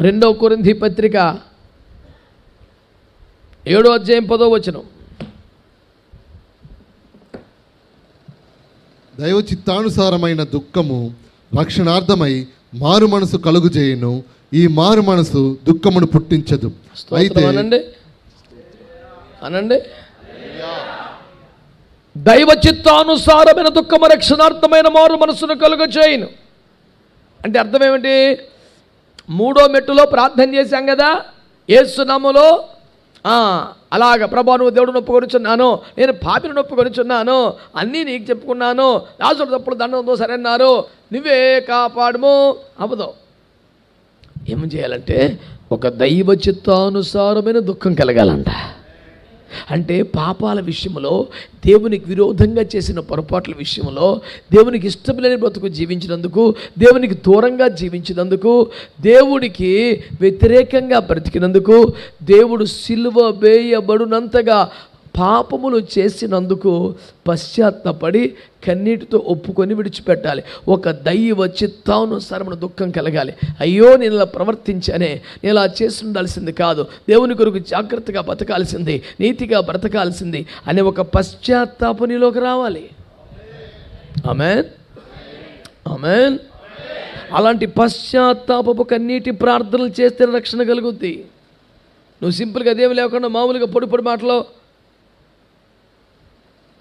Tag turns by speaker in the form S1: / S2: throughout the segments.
S1: రెండవ కొరింథీ పత్రిక ఏడో అధ్యాయం పదో వచనం.
S2: దైవ చిత్తానుసారమైన దుఃఖము రక్షణార్థమై మారు మనసు కలుగు చేయను ఈ మారు మనసు దుఃఖమును పుట్టించదు. అయితే
S1: అనండి. అనండి. దైవ చిత్తానుసారమైన దుఃఖము రక్షణార్థమైన మారు మనసును కలుగ చేయను అంటే అర్థం ఏమిటి? మూడో మెట్టులో ప్రార్థన చేశాం కదా? ఏసునామలో అలాగ ప్రభా నువ్వు దేవుడు నొప్పుకొనిచున్నాను నేను పాపిని నొప్పుకొనిచున్నాను అన్నీ నీకు చెప్పుకున్నాను దాసుడు తప్పుడు దండంతో సరన్నారు నువ్వే కాపాడము అవ్వదు ఏం చేయాలంటే ఒక దైవ చిత్తానుసారమైన దుఃఖం కలగాలంట. అంటే పాపాల విషయంలో దేవునికి విరోధంగా చేసిన పొరపాట్ల విషయంలో దేవునికి ఇష్టం లేని బ్రతుకు జీవించినందుకు దేవునికి దూరంగా జీవించినందుకు దేవుడికి వ్యతిరేకంగా బ్రతికినందుకు దేవుడు సిల్వ వేయబడునంతగా పాపములు చేసినందుకు పశ్చాత్తపడి కన్నీటితో ఒప్పుకొని విడిచిపెట్టాలి. ఒక దైవ చిత్తానుసారమైన దుఃఖం కలగాలి. అయ్యో నేను ఇలా ప్రవర్తించానే నేను ఇలా చేసి ఉండాల్సింది కాదు. దేవుని కొరకు జాగ్రత్తగా బతకాల్సింది నీతిగా బ్రతకాల్సింది అనే ఒక పశ్చాత్తాప నీలోకి రావాలి. ఆమెన్. ఆమెన్. అలాంటి పశ్చాత్తాపపు కన్నీటి ప్రార్థనలు చేస్తే రక్షణ కలుగుద్ది. నువ్వు సింపుల్గా అదేమి లేకుండా మామూలుగా పొడి పొడి మాటలో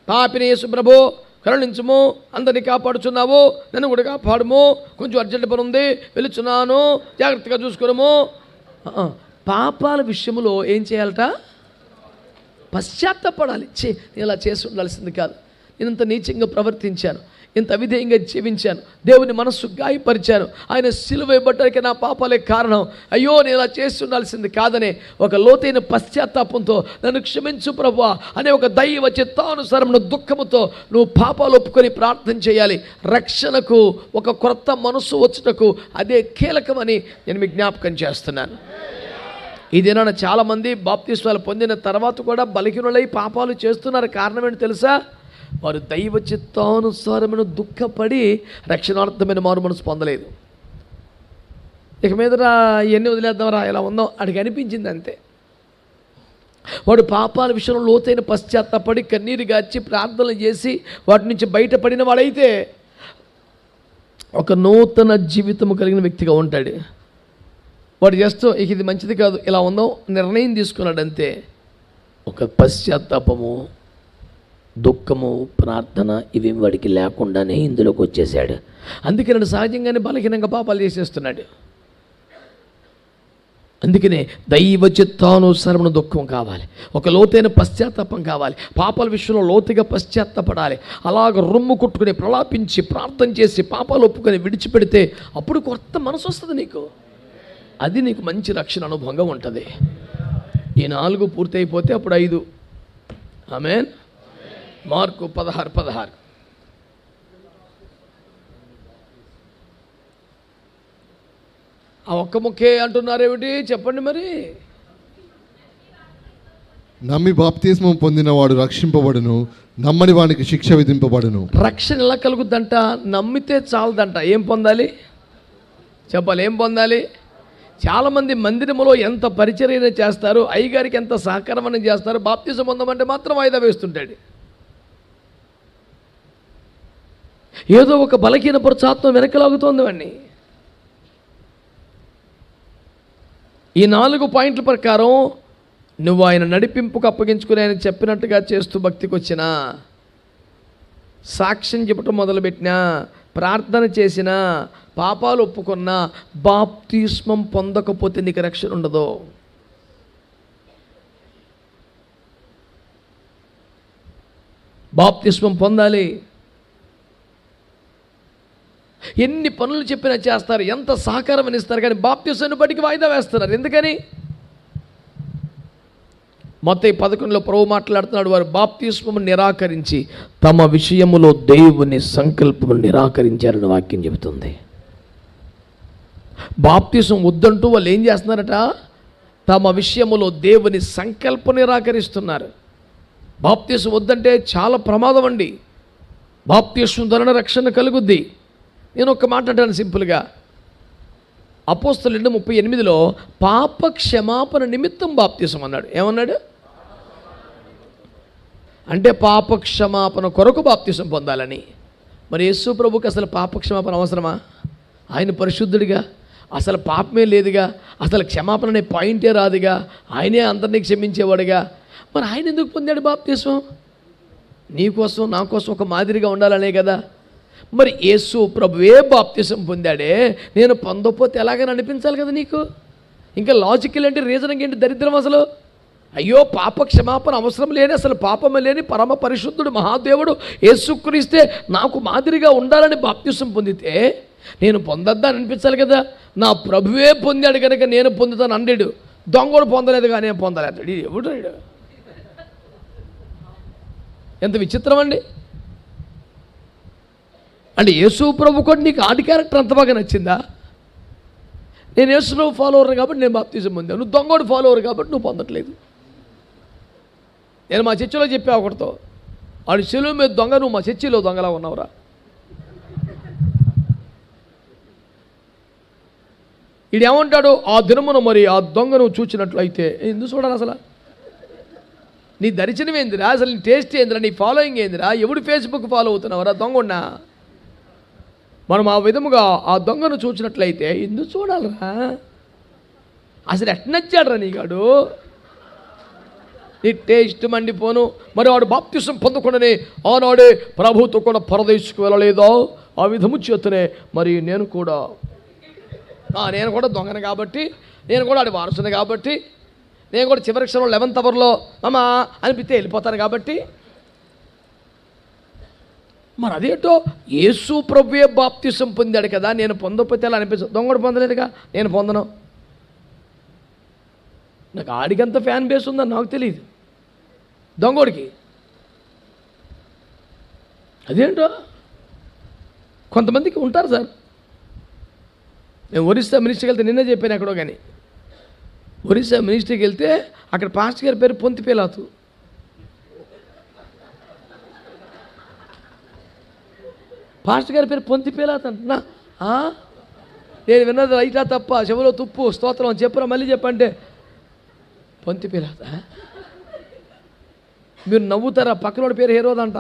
S1: పాపినేసు ప్రభు కరుణించము అందరినీ కాపాడుచున్నావు నన్ను కూడా కాపాడము కొంచెం అర్జెంట్ పని ఉంది వెళుచున్నాను జాగ్రత్తగా చూసుకోరము. పాపాల విషయంలో ఏం చేయాలట? పశ్చాత్తపడాలి. చే నేను ఇలా చేసి ఉండాల్సింది కాదు. ఇంత నీచంగా ప్రవర్తించాను. ఇంత అవిధేయంగా జీవించాను. దేవుని మనస్సు గాయపరిచాను. ఆయన సిలువ ఇవ్వడానికి నా పాపాలే కారణం. అయ్యో నేను ఇలా చేసి ఉండాల్సింది కాదనే ఒక లోతైన పశ్చాత్తాపంతో నన్ను క్షమించు ప్రభా అనే ఒక దైవ చిత్తానుసారమైన దుఃఖముతో నువ్వు పాపాలు ఒప్పుకొని ప్రార్థన చేయాలి. రక్షణకు ఒక క్రొత్త మనస్సు వచ్చుటకు అదే కీలకమని నేను మీ జ్ఞాపకం చేస్తున్నాను. ఈ చాలామంది బాప్తిస్వాలు పొందిన తర్వాత కూడా బలహీనులై పాపాలు చేస్తున్నారు. కారణం ఏంటి తెలుసా? వారు దైవ చిత్తానుసారమైన దుఃఖపడి రక్షణార్థమైన మారు మనసు పొందలేదు. ఇక మీదరా ఇవన్నీ వదిలేద్దాంరా ఇలా ఉందాం అడిగి అనిపించింది అంతే. వాడు పాపాల విషయంలో లోతైన పశ్చాత్తపడి కన్నీరు గాచి ప్రార్థనలు చేసి వాటి నుంచి బయటపడిన వాడైతే ఒక నూతన జీవితం కలిగిన వ్యక్తిగా ఉంటాడు. వాడు చేస్తూ ఇక ఇది మంచిది కాదు ఇలా ఉందాం నిర్ణయం తీసుకున్నాడు అంతే ఒక పశ్చాత్తాపము. దుఃఖము ప్రార్థన ఇవి వాడికి లేకుండానే ఇందులోకి వచ్చేసాడు అందుకే నేను సహజంగానే బలహీనంగా పాపాలు చేసేస్తున్నాడు. అందుకనే దైవ చిత్తానుసరమైన దుఃఖం కావాలి. ఒక లోతైన పశ్చాత్తాపం కావాలి. పాపాల విషయంలో లోతుగా పశ్చాత్తపడాలి. అలాగ రొమ్ము కొట్టుకుని ప్రలాపించి ప్రార్థన చేసి పాపాలు ఒప్పుకొని విడిచిపెడితే అప్పుడు కొత్త మనసు వస్తుంది నీకు. అది నీకు మంచి రక్షణ అనుభవంగా ఉంటుంది. ఈ నాలుగు పూర్తయిపోతే అప్పుడు ఐదు. ఆమెన్. మార్కు పదహారు పదహారు. ఆ ఒక్క ముక్కే అంటున్నారేమిటి? చెప్పండి మరి.
S2: నమ్మి బాప్తిస్మం పొందినవాడు రక్షింపబడును నమ్మని వానికి శిక్ష విధింపబడును.
S1: రక్షణ ఎలా కలుగుద్దంట? నమ్మితే చాలదంట. ఏం పొందాలి? చెప్పాలి. ఏం పొందాలి? చాలామంది మందిరములో ఎంత పరిచర్యన చేస్తారు అయ్యగారికి ఎంత సహకారం చేస్తారు బాప్తిజం పొందమంటే మాత్రం వాయిదా వేస్తుంటాడు. ఏదో ఒక బలహీన పరుచాత్వం వెనకలాగుతోంది వాడిని ఈ నాలుగు పాయింట్ల ప్రకారం నువ్వు ఆయన నడిపింపుకు అప్పగించుకుని ఆయన చెప్పినట్టుగా చేస్తూ భక్తికి వచ్చినా సాక్ష్యం చెప్పటం మొదలుపెట్టినా ప్రార్థన చేసిన పాపాలు ఒప్పుకున్న బాప్తిస్మం పొందకపోతే నీకు రక్షణ ఉండదు. బాప్తిస్మం పొందాలి. ఎన్ని పనులు చెప్పినా చేస్తారు ఎంత సహకారం ఇస్తారు కానీ బాప్తిస్వాన్ని బట్టికి వాయిదా వేస్తున్నారు. ఎందుకని? మొత్తం పదకొండులో ప్రభు మాట్లాడుతున్నాడు వారు బాప్తిస్మము నిరాకరించి తమ విషయములో దేవుని సంకల్పము నిరాకరించారని వాక్యం చెబుతుంది. బాప్తిసం వద్దంటూ వాళ్ళు ఏం చేస్తున్నారట? తమ విషయములో దేవుని సంకల్పం నిరాకరిస్తున్నారు. బాప్తిసం వద్దంటే చాలా ప్రమాదం అండి. బాప్తిసం ధరణ రక్షణ కలుగుద్ది. నేను ఒక మాట అంటాను సింపుల్గా. అపోస్తుల రెండు ముప్పై ఎనిమిదిలో పాప క్షమాపణ నిమిత్తం బాప్తీసం అన్నాడు. ఏమన్నాడు? అంటే పాప క్షమాపణ కొరకు బాప్తీసం పొందాలని. మరి యేసు ప్రభుకి అసలు పాప క్షమాపణ అవసరమా? ఆయన పరిశుద్ధుడిగా అసలు పాపమే లేదుగా అసలు క్షమాపణ అనే పాయింటే రాదుగా ఆయనే అందరినీ క్షమించేవాడుగా. మరి ఆయన ఎందుకు పొందాడు బాప్తీసం? నీకోసం నా కోసం ఒక మాదిరిగా ఉండాలనే కదా. మరి యేసు ప్రభువే బాప్తిసం పొందాడే? నేను పొందకపోతే ఎలాగని అనిపించాలి కదా నీకు? ఇంకా లాజికల్ అంటే రీజనింగ్ ఏంటి దరిద్రం అసలు? అయ్యో పాప క్షమాపణ అవసరం లేని అసలు పాపమే లేని పరమ పరిశుద్ధుడు మహాదేవుడు యేసుక్రీస్తే నాకు మాదిరిగా ఉండాలని బాప్తిసం పొందితే నేను పొందొద్దని అనిపించాలి కదా? నా ప్రభువే పొందాడు కనుక నేను పొందుతాను అన్నాడు. దొంగడు పొందలేదు కానీ నేను పొందలేదు. ఎవడు ఎంత విచిత్రం అండి. అంటే యేసు ప్రభు కూడా నీకు ఆది క్యారెక్టర్ అంత బాగా నచ్చిందా? నేను యేసులో ఫాలోవర్ కాబట్టి నేను బాప్తిజం పొందాను. నువ్వు దొంగోడు ఫాలోవర్ కాబట్టి నువ్వు పొందట్లేదు. నేను మా చర్చిలో చెప్పా ఒకటితో వాడు చెలువు మీద దొంగ నువ్వు మా చర్చిలో దొంగలా ఉన్నావురా. ఈడు ఏమంటాడు ఆ దినమును మరి ఆ దొంగను చూచినట్లయితే ఎందుకు చూడాలి అసలు? నీ దర్శనం ఏందిరా? అసలు నీ టేస్ట్ ఏందిరా? నీ ఫాలోయింగ్ ఏందిరా? ఎవడు ఫేస్బుక్ ఫాలో అవుతున్నావురా? దొంగ ఉన్నా మనం ఆ విధముగా ఆ దొంగను చూసినట్లయితే ఎందుకు చూడాలరా? అసలు ఎట్నచ్చాడరా నీగాడు నీ ఇష్టం మండిపోను మరి వాడు బాప్తిసం పొందకుండానే ఆనాడే ప్రభుతో కూడా పరదేశకు వెళ్ళలేదో? ఆ విధము చేతనే మరి నేను కూడా నేను కూడా దొంగను కాబట్టి నేను కూడా ఆడి వారసుని కాబట్టి నేను కూడా చివరి క్షణం లెవెన్త్ అవర్లో అమ్మా అనిపిస్తే వెళ్ళిపోతాను కాబట్టి మరి అదేంటో యేసు ప్రభువే బాప్తిసం పొందాడు కదా నేను పొందకపోతే ఎలా అనిపిస్తుంది? దొంగడు పొందలేదుగా? నేను పొందను. నాకు ఆడికంత ఫ్యాన్ బేస్ ఉందని నాకు తెలియదు దొంగోడికి. అదేంటో? కొంతమందికి ఉంటారు సార్. నేను ఒరిస్సా మినిస్టర్కి వెళ్తే నిన్నే చెప్పాను ఎక్కడో కానీ. ఒరిస్సా మినిస్టర్కి వెళ్తే అక్కడ పాస్టర్ గారి పేరు పొంతి పేలాతు పాస్టర్ గారి పేరు పొంతిపీలాత్ అంటున్నా నేను విన్నది రైటా తప్ప చెవులో తుప్పు స్తోత్రం అని చెప్పురా మళ్ళీ చెప్పంటే. పొంతి పేలాత మీరు నవ్వుతారా? పక్కనోడి పేరు హీరోదంట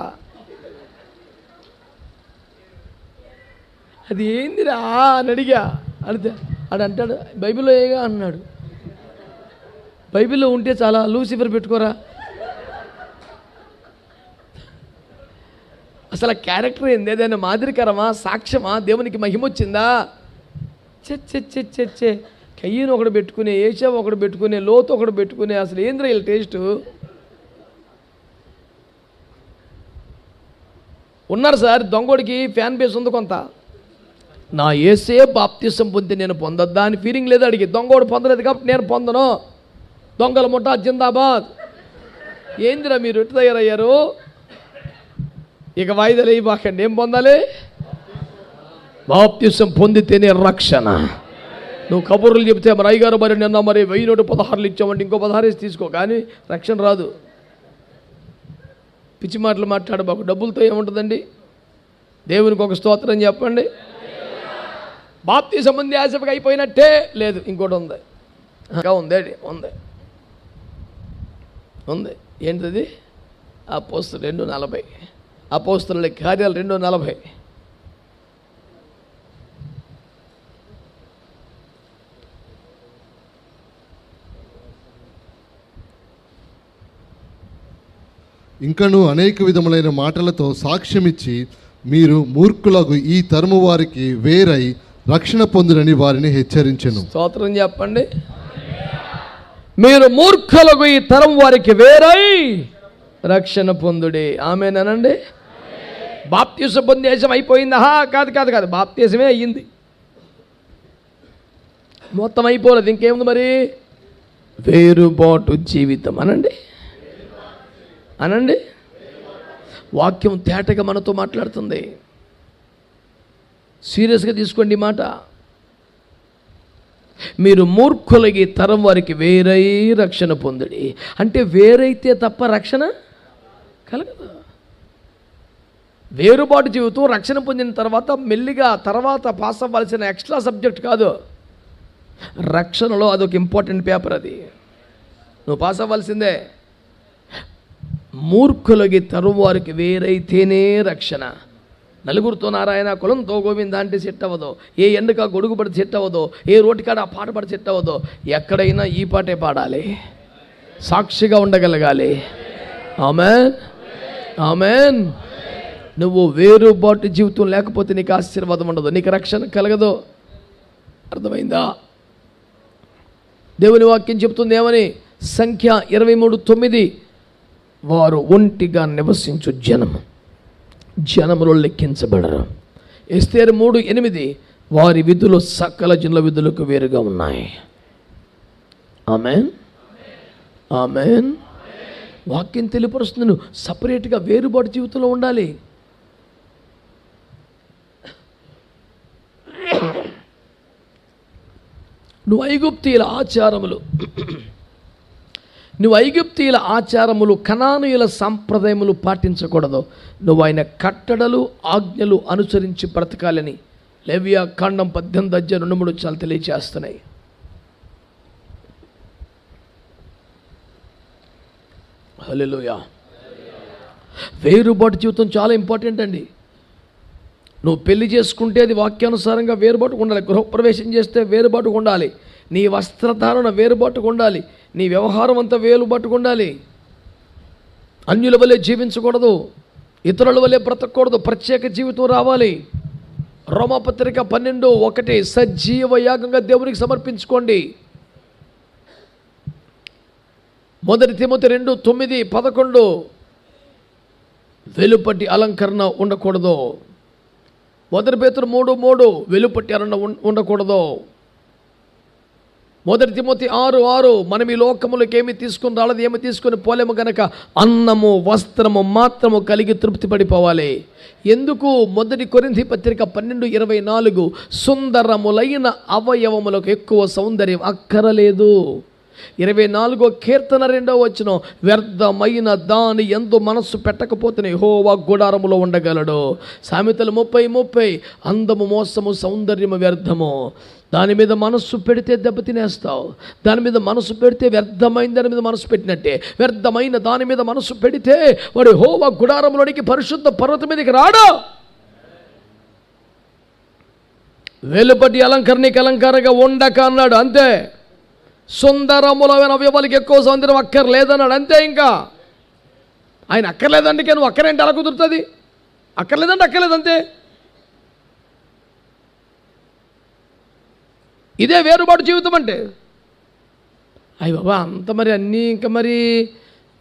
S1: అది ఏందిరా? అని అడిగా. అడితే ఆడు అంటాడు బైబిల్లో ఏగా అన్నాడు. బైబిల్లో ఉంటే చాలా లూసిఫర్ పెట్టుకోరా. అసలు ఆ క్యారెక్టర్ ఏంది? ఏదైనా మాదిరికరమా? సాక్ష్యమా? దేవునికి మహిమ వచ్చిందా? చె చె చె చె కయ్యను ఒకడు పెట్టుకునే ఏషావు ఒకడు పెట్టుకునే లోతు ఒకడు పెట్టుకునే అసలు ఏంద్ర వీళ్ళ టేస్టు? ఉన్నారు సార్ దొంగోడికి ఫ్యాన్ బేస్ ఉంది కొంత. నా ఏసే బాప్తిసం పొంది నేను పొందొద్దా అని ఫీలింగ్ లేదు అడిగి దొంగోడు పొందలేదు కాబట్టి నేను పొందను. దొంగల ముఠా జిందాబాద్. ఏందిరా మీరు ఎటు తయారయ్యారు? ఇక వాయిదాలు వేయబాకండి ఏం పొందాలి బాప్తిసం పొందితేనే రక్షణ నువ్వు కబుర్లు చెప్తే మరి అయ్యగారు మరి నిన్న మరి వెయ్యి నూట పదహారులు ఇచ్చామంటే ఇంకో పదహారేసి తీసుకో కానీ రక్షణ రాదు పిచ్చి మాటలు మాట్లాడబాకు డబ్బులతో ఏముంటుందండి దేవునికి ఒక స్తోత్రం చెప్పండి బాప్తి సంబంధి ఆశపగా అయిపోయినట్టే లేదు ఇంకోటి ఉంది ఇంకా ఉంది ఉంది ఉంది ఏంటిది ఆ పోస్తులు రెండు నలభై ఆ పోస్తుల కార్యాలు రెండు నలభై.
S2: ఇంకను అనేక విధములైన మాటలతో సాక్ష్యమిచ్చి మీరు మూర్ఖులకు ఈ తరము వారికి వేరై రక్షణ పొందునని వారిని హెచ్చరించెను.
S1: స్తోత్రం చెప్పండి. మీరు మూర్ఖులకు ఈ తరం వారికి వేరై రక్షణ పొందుడి. ఆమెనండి బాప్తీస పొందేశం అయిపోయిందా. కాదు కాదు కాదు బాప్తీసమే అయ్యింది. మొత్తం అయిపోలేదు. ఇంకేముంది మరి? వేరుబాటు జీవితం. అనండి. అనండి. వాక్యం తేటగా మనతో మాట్లాడుతుంది. సీరియస్గా తీసుకోండి మాట. మీరు మూర్ఖులకి తరం వారికి వేరై రక్షణ పొందడి. అంటే వేరైతే తప్ప రక్షణ కలగదు. వేరుబాటు జీవితం రక్షణ పొందిన తర్వాత మెల్లిగా తర్వాత పాస్ అవ్వాల్సిన ఎక్స్ట్రా సబ్జెక్ట్ కాదు. రక్షణలో అదొక ఇంపార్టెంట్ పేపర్ అది. నువ్వు పాస్ అవ్వాల్సిందే. మూర్ఖులకి తరువారికి వేరైతేనే రక్షణ. నలుగురితో నారాయణ కులంతో గోవింద అంటే సెట్ అవ్వదు. ఏ ఎండక గొడుగు పడి సెట్ అవ్వదు. ఏ రోటికాడ ఆ పాట పడి సెట్ అవ్వదు. ఎక్కడైనా ఈ పాటే పాడాలి. సాక్షిగా ఉండగలగాలి. ఆమెన్ ఆమెన్ నువ్వు వేరుబాటు జీవితం లేకపోతే నీకు ఆశీర్వాదం ఉండదు. నీకు రక్షణ కలగదు. అర్థమైందా? దేవుని వాక్యం చెప్తుంది ఏమని? సంఖ్య ఇరవై మూడు తొమ్మిది. వారు ఒంటిగా నివసించు జనము. జనములో లెక్కించబడరు. ఎస్తేరు మూడు ఎనిమిది. వారి విధులు సకల జనుల విధులకు వేరుగా ఉన్నాయి. ఆమెన్. ఆమెన్. వాక్యం తెలియపరుస్తుంది నువ్వు. సపరేట్గా వేరుబాటు జీవితంలో ఉండాలి. నువ్వు ఐగుప్తీయుల ఆచారములు. నువ్వు ఐగుప్తీయుల ఆచారములు కణానుయుల సంప్రదాయములు పాటించకూడదు. నువ్వు ఆయన కట్టడలు ఆజ్ఞలు అనుసరించి బ్రతకాలని లెవియా ఖండం పద్దెనిమిది అధ్యాయం రెండు మూడు చాలా తెలియజేస్తున్నాయి హల్లెలూయా. వేరుబాటు జీవితం చాలా ఇంపార్టెంట్ అండి. నువ్వు పెళ్ళి చేసుకుంటే అది వాక్యానుసారంగా వేరుబాటుకు ఉండాలి. గృహప్రవేశం చేస్తే వేరుబాటుకు ఉండాలి. నీ వస్త్రధారణ వేరుబాటుకు ఉండాలి. నీ వ్యవహారం అంతా వేరుబాటుగా ఉండాలి. అన్యుల వలె జీవించకూడదు. ఇతరుల వలె బ్రతకూడదు ప్రత్యేక జీవితం రావాలి. రోమపత్రిక పన్నెండు ఒకటి సజీవ యాగంగా దేవునికి సమర్పించుకోండి. మొదటి తిమ్మతి రెండు తొమ్మిది పదకొండు. వెలుపటి అలంకరణ ఉండకూడదు. మొదటి పేతురు మూడు మూడు వెలుపట్టి అరణ ఉండకూడదు. మొదటి తిమోతి ఆరు ఆరు మనం ఈ లోకములకు ఏమి తీసుకుని రాలేదు ఏమి తీసుకుని పోలేము గనక అన్నము వస్త్రము మాత్రము కలిగి తృప్తి పడిపోవాలి ఎందుకు? మొదటి కొరింది పత్రిక పన్నెండు ఇరవై నాలుగు సుందరములైన అవయవములకు ఎక్కువ సౌందర్యం అక్కరలేదు. ఇరవై నాలుగో కీర్తన రెండో వచ్చిన వ్యర్థమైన దాని ఎందు మనస్సు పెట్టకపోతే హోవా గుడారములో ఉండగలడు. సామెతలు ముప్పై ముప్పై అందము మోసము సౌందర్యము వ్యర్థము. దాని మీద మనస్సు పెడితే దెబ్బతినేస్తావు దాని మీద మనసు పెడితే వ్యర్థమైన దాని మీద మనసు పెట్టినట్టే. వ్యర్థమైన దాని మీద మనసు పెడితే వాడు హోవా గుడారంలోనికి పరిశుద్ధ పర్వతం మీదకి రాడు. వెలుపటి అలంకరణకి అలంకారంగా ఉండక అన్నాడు అంతే. సుందరములమైన అవయవాలకి ఎక్కువ సౌందర్యం అక్కర్లేదన్నాడు. అంతే ఇంకా. ఆయన అక్కర్లేదంటే నువ్వు అక్కరేంటి? అలా కుదురుతుంది? అక్కర్లేదంటే అక్కర్లేదు అంతే. ఇదే వేరుబాటు జీవితం అంటే. అయ్య బాబా అంత మరి అన్నీ ఇంకా మరి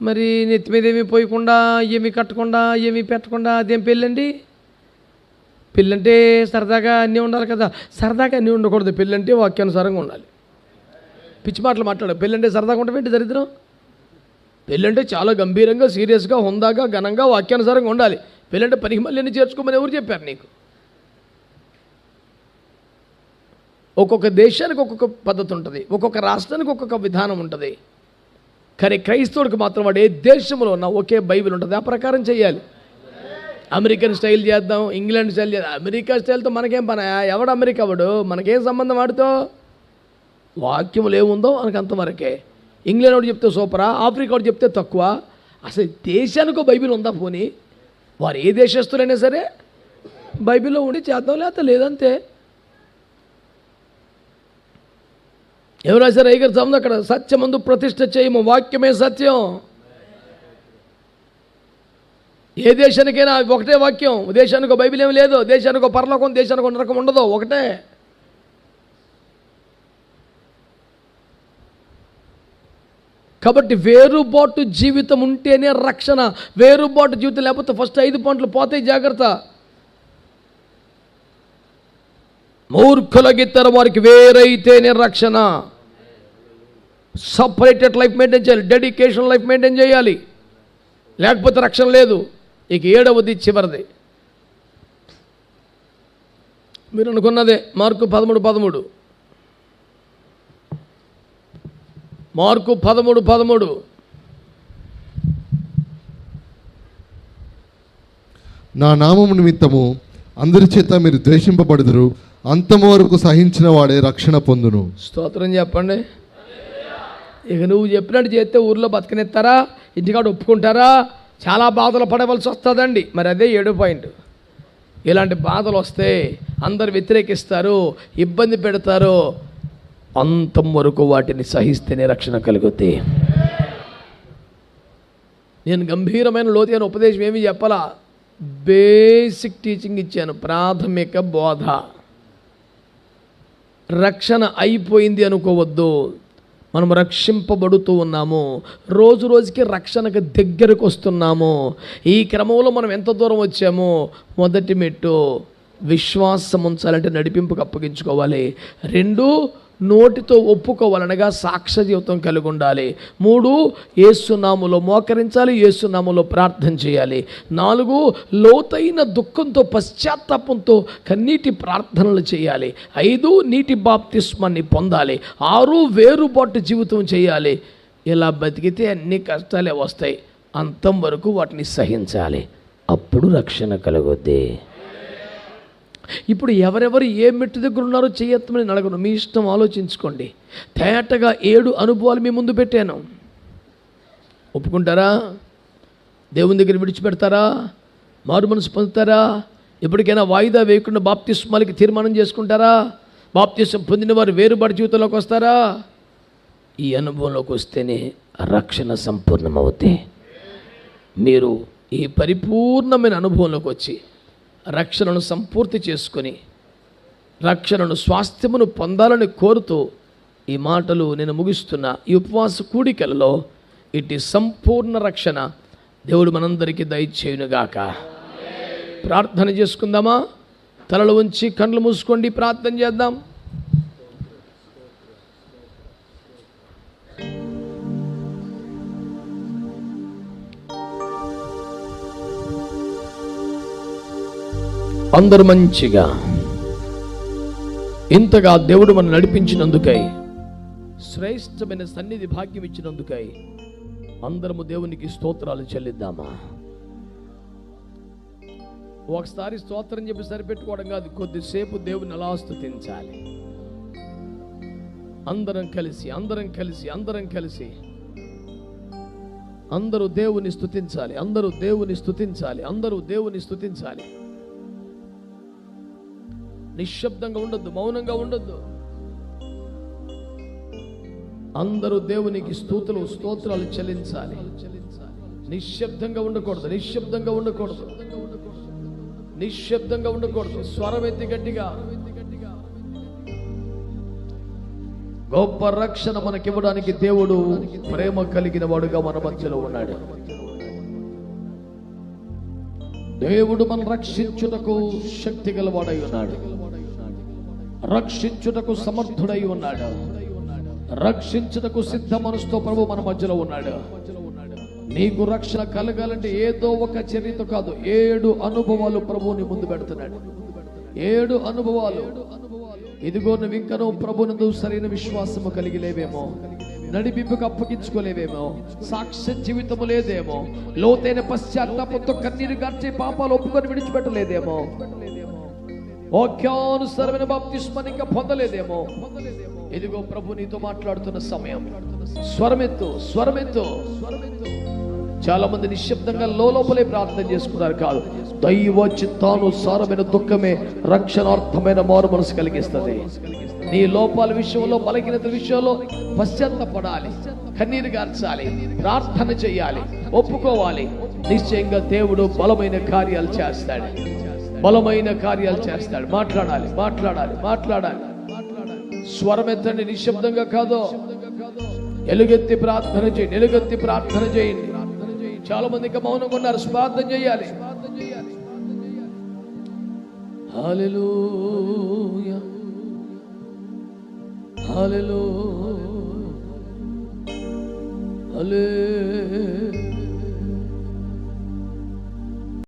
S1: మరి నెత్తి మీద ఏమీ పోయకుండా ఏమీ కట్టకుండా ఏమీ పెట్టకుండా అదేం పెళ్ళండి? పెళ్ళంటే సరదాగా అన్నీ ఉండాలి కదా. సరదాగా అన్నీ ఉండకూడదు. పెళ్ళంటే వాక్యానుసారంగా ఉండాలి. పిచ్చి మాటలు మాట్లాడు. పెళ్ళంటే సరదాగా ఉండవేంటి దరిద్రం? పెళ్ళంటే చాలా గంభీరంగా సీరియస్గా హుందాగా ఘనంగా వాక్యానుసారంగా ఉండాలి. పెళ్ళంటే పనికి మళ్ళీ చేర్చుకోమని ఎవరు చెప్పారు నీకు? ఒక్కొక్క దేశానికి ఒక్కొక్క పద్ధతి ఉంటుంది. ఒక్కొక్క రాష్ట్రానికి ఒక్కొక్క విధానం ఉంటుంది. కానీ క్రైస్తవుడికి మాత్రం వాడు ఏ దేశంలో ఉన్నా ఒకే బైబిల్ ఉంటుంది. ఆ ప్రకారం చేయాలి అమెరికన్ స్టైల్ చేద్దాం ఇంగ్లాండ్ స్టైల్ చేద్దాం. అమెరికా స్టైల్తో మనకేం పని? ఎవడు అమెరికా వాడు? మనకేం సంబంధం వాడితో? వాక్యములు ఏముందో మనకు అంతవరకే. ఇంగ్లాండ్ వాడు చెప్తే సూపరా ఆఫ్రికా వాడు చెప్తే తక్కువ. అసలు దేశానికో బైబిల్ ఉందా పోనీ? వారు ఏ దేశస్తులైనా సరే బైబిల్లో ఉండి చేద్దాం లేకపోతే లేదంతే. ఎవరు రాశారు ఐగర్ చదువు అక్కడ సత్యమందు ప్రతిష్ట చేయము వాక్యమే సత్యం. ఏ దేశానికైనా ఒకటే వాక్యం దేశానికి బైబిల్ ఏం లేదు దేశానికి ఒక పరలోకం దేశానికి నరకం ఉండదు ఒకటే. కాబట్టి వేరుబాటు జీవితం ఉంటేనే రక్షణ వేరుబాటు జీవితం లేకపోతే ఫస్ట్ ఐదు పాయింట్లు పోతాయి జాగ్రత్త. మూర్ఖుల గిత్తర వారికి వేరైతేనే రక్షణ. సపరేటెడ్ లైఫ్ మెయింటైన్ చేయాలి డెడికేషన్ లైఫ్ మెయింటైన్ చేయాలి. లేకపోతే రక్షణ లేదు. ఇక ఏడవది చివరిది. మీరు అనుకున్నదే మార్కు పదమూడు పదమూడు. మార్కు పదమూడు పదమూడు.
S2: నా నామము నిమిత్తము అందరి చేత మీరు ద్వేషింపబడుదురు. అంతము వరకు సహించిన వాడే రక్షణ పొందును.
S1: స్తోత్రం చెప్పండి. ఇక నువ్వు చెప్పినట్టు చేస్తే ఊర్లో బతకనిస్తారా? ఇంటికాడ ఒప్పుకుంటారా? చాలా బాధలు పడవలసి వస్తుందండి. మరి అదే ఏడు పాయింట్. ఇలాంటి బాధలు వస్తే అందరు వ్యతిరేకిస్తారు ఇబ్బంది పెడతారు అంతం వరకు వాటిని సహిస్తేనే రక్షణ కలుగుద్ది నేను గంభీరమైన లోతైన ఉపదేశం ఏమీ చెప్పాలా? బేసిక్ టీచింగ్ ఇచ్చాను ప్రాథమిక బోధ. రక్షణ అయిపోయింది అనుకోవద్దు మనం రక్షింపబడుతూ ఉన్నాము రోజు రోజుకి రక్షణకు దగ్గరకు వస్తున్నాము. ఈ క్రమంలో మనం ఎంత దూరం వచ్చామో మొదటి మెట్టు విశ్వాసం ఉంచాలంటే నడిపింపుకు అప్పగించుకోవాలి. రెండు నోటితో ఒప్పుకోవాలనగా సాక్ష్య జీవితం కలిగి ఉండాలి. మూడు ఏసునాములో మోకరించాలి ఏసునాములో ప్రార్థన చేయాలి. నాలుగు లోతైన దుఃఖంతో పశ్చాత్తాపంతో కన్నీటి ప్రార్థనలు చేయాలి. ఐదు నీటి బాప్తిస్మాన్ని పొందాలి. ఆరు వేరుబాటు జీవితం చేయాలి. ఇలా బతికితే అన్ని కష్టాలే వస్తాయి. అంతం వరకు వాటిని సహించాలి. అప్పుడు రక్షణ కలుగుద్ది. ఇప్పుడు ఎవరెవరు ఏ మెట్టు దగ్గర ఉన్నారో చేయత్తమని నేను అడగను మీ ఇష్టం ఆలోచించుకోండి. తేటగా ఏడు అనుభవాలు మీ ముందు పెట్టాను. ఒప్పుకుంటారా? దేవుని దగ్గర విడిచిపెడతారా? మారు మనసు పొందుతారా? ఎప్పటికైనా వాయిదా వేయకుండా బాప్తిస్మాలకి తీర్మానం చేసుకుంటారా? బాప్తిస్మ పొందిన వారు వేరుబాటు జీవితంలోకి వస్తారా? ఈ అనుభవంలోకి వస్తేనే రక్షణ సంపూర్ణమవుతే మీరు ఈ పరిపూర్ణమైన అనుభవంలోకి వచ్చి రక్షణను సంపూర్తి చేసుకొని రక్షణను స్వాస్థ్యమును పొందాలని కోరుతూ ఈ మాటలు నేను ముగిస్తున్న ఈ ఉపవాస కూడికలలో ఇటు సంపూర్ణ రక్షణ దేవుడు మనందరికీ దయచేయునుగాక. ప్రార్థన చేసుకుందామా? తలలు ఉంచి కళ్ళు మూసుకోండి ప్రార్థన చేద్దాం. అందరు మంచిగా. ఇంతగా దేవుడు మనం నడిపించినందుకై శ్రేష్టమైన సన్నిధి భాగ్యం ఇచ్చినందుకై అందరము దేవునికి స్తోత్రాలు చెల్లిద్దామా? ఒకసారి స్తోత్రం చెప్పి సరిపెట్టుకోవడం కాదు కొద్దిసేపు దేవుని అలా స్థుతించాలి. అందరం కలిసి అందరం కలిసి అందరం కలిసి అందరూ దేవుని స్తుతించాలి అందరూ దేవుని స్తుతించాలి అందరూ దేవుని స్థుతించాలి. నిశ్శబ్దంగా ఉండొద్దు మౌనంగా ఉండొద్దు. అందరూ దేవునికి స్తోతులు స్తోత్రాలు చెల్లించాలి. నిశ్శబ్దంగా ఉండకూడదు నిశ్శబ్దంగా ఉండకూడదు. నిశ్శబ్దంగా ఉండకూడదు స్వరం ఎత్తి గట్టిగా. గొప్ప రక్షణ మనకివ్వడానికి దేవుడు ప్రేమ కలిగిన వాడుగా మన మధ్యలో ఉన్నాడు. దేవుడు మనం రక్షించుటకు శక్తి గలవాడై ఉన్నాడు. రక్షించుటకు సమర్థుడై ఉన్నాడు. రక్షించుటకు సిద్ధ మనసుతో ప్రభు మన మధ్యలో ఉన్నాడు. నీకు రక్షణ కలగాలంటే ఏదో ఒక చర్యతో కాదు ఏడు అనుభవాలు ప్రభువుని ముందు పెడుతున్నాడు. ఏడు అనుభవాలు. ఇదిగో నువ్వు ఇంకనూ ప్రభునందు సరైన విశ్వాసము కలిగి లేవేమో నడిపింపుకు అప్పగించుకోలేవేమో సాక్ష్య జీవితము లేదేమో లోతైన పశ్చాత్తాపంతో కన్నీరు గార్చే పాపాలు ఒప్పుకొని విడిచిపెట్టలేదేమో వాక్యానుసరమైన బాప్తిస్మని ఇంకా పొందలేదేమో. ఇదిగో ప్రభు నీతో మాట్లాడుతున్న సమయం. స్వరమెత్తు స్వరమెత్తు. చాలా మంది నిశ్శబ్దంగా లోపలే ప్రార్థన చేసుకున్నారు కాదు. దైవ చిత్తానుసారమైన దుఃఖమే రక్షణార్థమైన మారు మనసు కలిగిస్తుంది. నీ లోపాల విషయంలో బలహీనత విషయంలో పశ్చాత్తపడాలి. కన్నీరు గార్చాలి. ప్రార్థన చేయాలి. ఒప్పుకోవాలి. నిశ్చయంగా దేవుడు బలమైన కార్యాలు చేస్తాడు. బలమైన కార్యాలు చేస్తాడు. మాట్లాడాలి మాట్లాడాలి మాట్లాడాలి. స్వరం ఎత్తండి నిశ్శబ్దంగా కాదు. ఎలుగెత్తి ప్రార్థన చేయండి ఎలుగెత్తి ప్రార్థన చేయండి. చాలా మంది ఇంకా మౌనంగా ఉన్నారు. స్వార్థం చేయాలి. హల్లెలూయా. హల్లెలూయా. హల్లెలూయా.